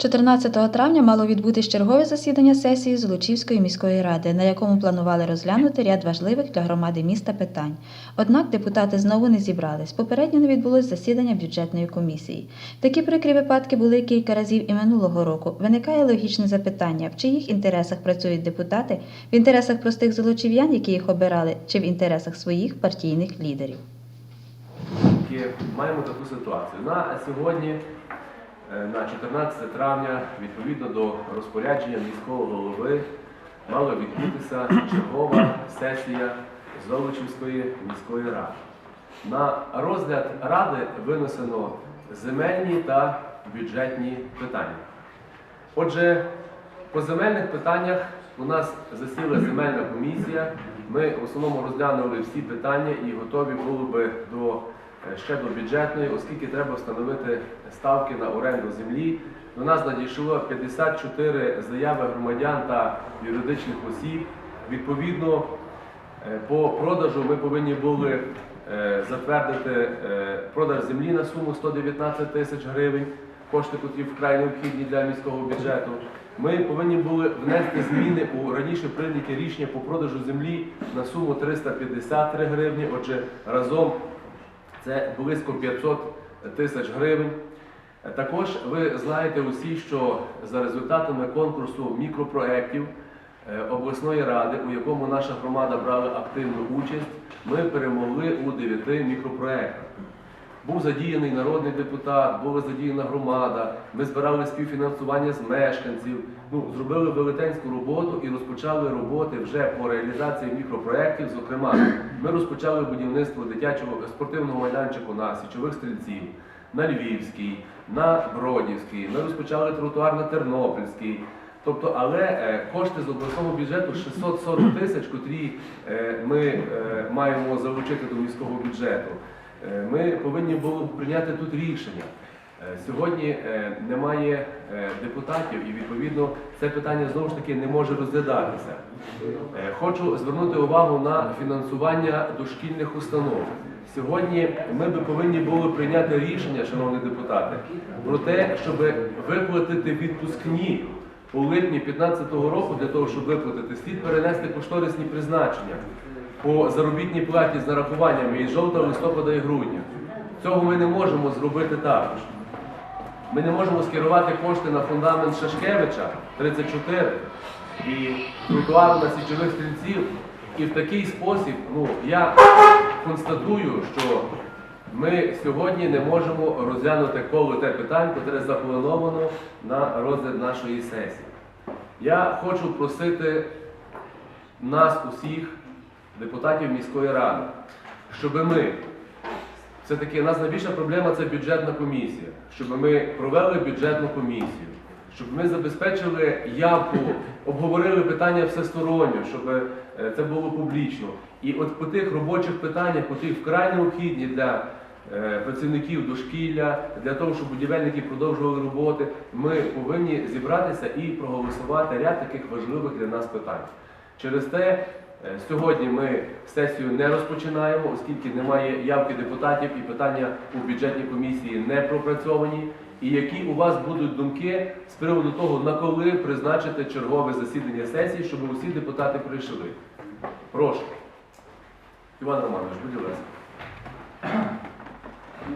14 травня мало відбутись чергове засідання сесії Золочівської міської ради, на якому планували розглянути ряд важливих для громади міста питань. Однак депутати знову не зібрались. Попередньо не відбулось засідання бюджетної комісії. Такі прикрі випадки були кілька разів і минулого року. Виникає логічне запитання: в чиїх інтересах працюють депутати, в інтересах простих золочів'ян, які їх обирали, чи в інтересах своїх партійних лідерів. Маємо таку ситуацію. На сьогодні, е, на 14 травня, відповідно до розпорядження міського голови, мала відбутися чергова сесія Золочівської міської ради. На розгляд ради винесено земельні та бюджетні питання. Отже, по земельних питаннях у нас засіла земельна комісія. Ми в основному розглянули всі питання і готові були би до е, ще до бюджетної, оскільки треба встановити ставки на оренду землі. До нас надійшло 54 заяви громадян та юридичних осіб. Відповідно, е, по продажу ми повинні були е, затвердити е, продаж землі на суму 119 тисяч гривень, кошти, котрі вкрай необхідні для міського бюджету. Ми повинні були внести зміни у раніше прийняті рішення по продажу землі на суму 353 гривні. Отже, разом це близько 500 тисяч гривень. Також ви знаєте усі, що за результатами конкурсу мікропроєктів е, обласної ради, у якому наша громада брала активну участь, ми перемогли у 9 мікропроєктах. Був задіяний народний депутат, була задіяна громада. Ми збирали співфінансування з мешканців. Ну, зробили велетенську роботу і розпочали роботи вже по реалізації мікропроєктів. Зокрема, ми розпочали будівництво дитячого спортивного майданчику на січових стрільців, на Львівській, на Бродівській. Ми розпочали тротуар на Тернопільській. Тобто, але е, кошти з обласного бюджету 640 тисяч, котрі е, ми е, маємо залучити до міського бюджету. Е, Ми повинні були прийняти тут рішення. Е, Сьогодні е, немає депутатів і відповідно це питання знову ж таки не може розглядатися. Хочу звернути увагу на фінансування дошкільних установ. Сьогодні ми би повинні були прийняти рішення, шановні депутати, про те, щоб виплатити відпускні у липні 2015 року для того, щоб виплатити, слід перенести кошторисні призначення по заробітній платі з нарахуваннями із жовтого, листопада і грудня. Цього ми не можемо зробити також. Ми не можемо скерувати кошти на фундамент Шашкевича 34 і тротуару на січових стрільців. І в такий спосіб, ну я констатую, що ми сьогодні не можемо розглянути коло те питань, яке заплановано на розгляд нашої сесії. Я хочу просити нас усіх, депутатів міської ради, щоб ми все-таки нас найбільша проблема це бюджетна комісія, щоб ми провели бюджетну комісію, щоб ми забезпечили явку, обговорили питання всесторонньо, щоб е, це було публічно. І от по тих робочих питаннях, по тих вкрай необхідні для е, працівників дошкілля, для того, щоб будівельники продовжували роботи, ми повинні зібратися і проголосувати ряд таких важливих для нас питань. Через те Сьогодні ми сесію не розпочинаємо, оскільки немає явки депутатів і питання у бюджетній комісії не пропрацьовані. І які у вас будуть думки з приводу того, на коли призначити чергове засідання сесії, щоб усі депутати прийшли? Прошу. Іван Романович, будь ласка.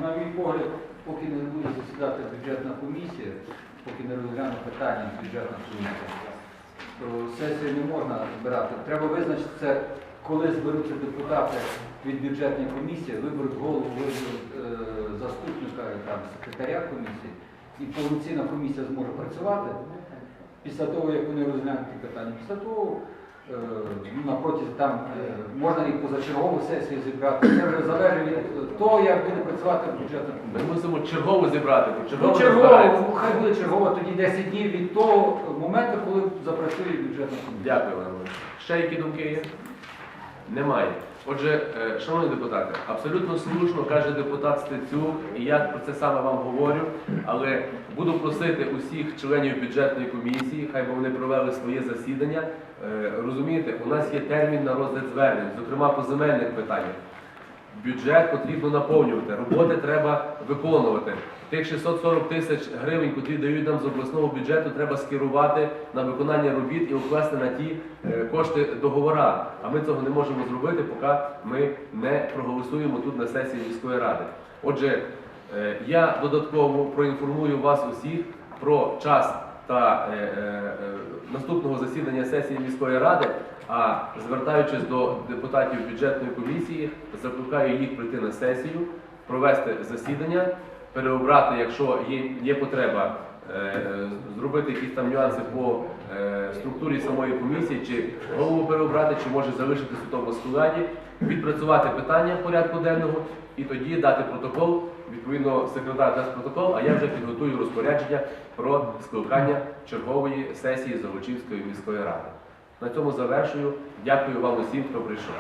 На мій погляд, поки не буде засідати бюджетна комісія, поки не розгляне питання бюджетна комісія, сесію не можна збирати. Треба визначитися, коли зберуться депутати від бюджетної комісії, виберуть голову, виберуть е, заступника там, секретаря комісії, і повноцінна комісія зможе працювати. Після того, як вони розглянуть ті питання, після того е, ну, там е, можна і позачергову сесію зібрати. Це вже залежить від того, як буде працювати бюджетна Ми мусимо чергово зібрати, бо Ну, чергово не чергово, збирається. хай буде чергово тоді 10 днів від того моменту, коли запрацює бюджетна комісія. Дякую, Іван Ще які думки є? Немає. Отже, е, шановні депутати, абсолютно слушно каже депутат Стецюк, і я про це саме вам говорю, але буду просити усіх членів бюджетної комісії, хай би вони провели своє засідання. Е, Розумієте, у нас є термін на розгляд звернень, зокрема по земельних питаннях. Бюджет потрібно наповнювати, роботи треба виконувати. Тих 640 тисяч гривень, які дають нам з обласного бюджету, треба скерувати на виконання робіт і укласти на ті е, кошти договора. А ми цього не можемо зробити, поки ми не проголосуємо тут на сесії міської ради. Отже, е, я додатково проінформую вас усіх про час та е, наступного засідання сесії міської ради. А звертаючись до депутатів бюджетної комісії, закликаю їх прийти на сесію, провести засідання, переобрати, якщо є, є потреба, е, зробити якісь там нюанси по е, структурі самої комісії, чи голову переобрати, чи може залишитися в тому складі, відпрацювати питання порядку денного і тоді дати протокол. Відповідно, секретар дасть протокол, а я вже підготую розпорядження про скликання чергової сесії Золочівської міської ради. На цьому завершую. Дякую вам усім, хто прийшов.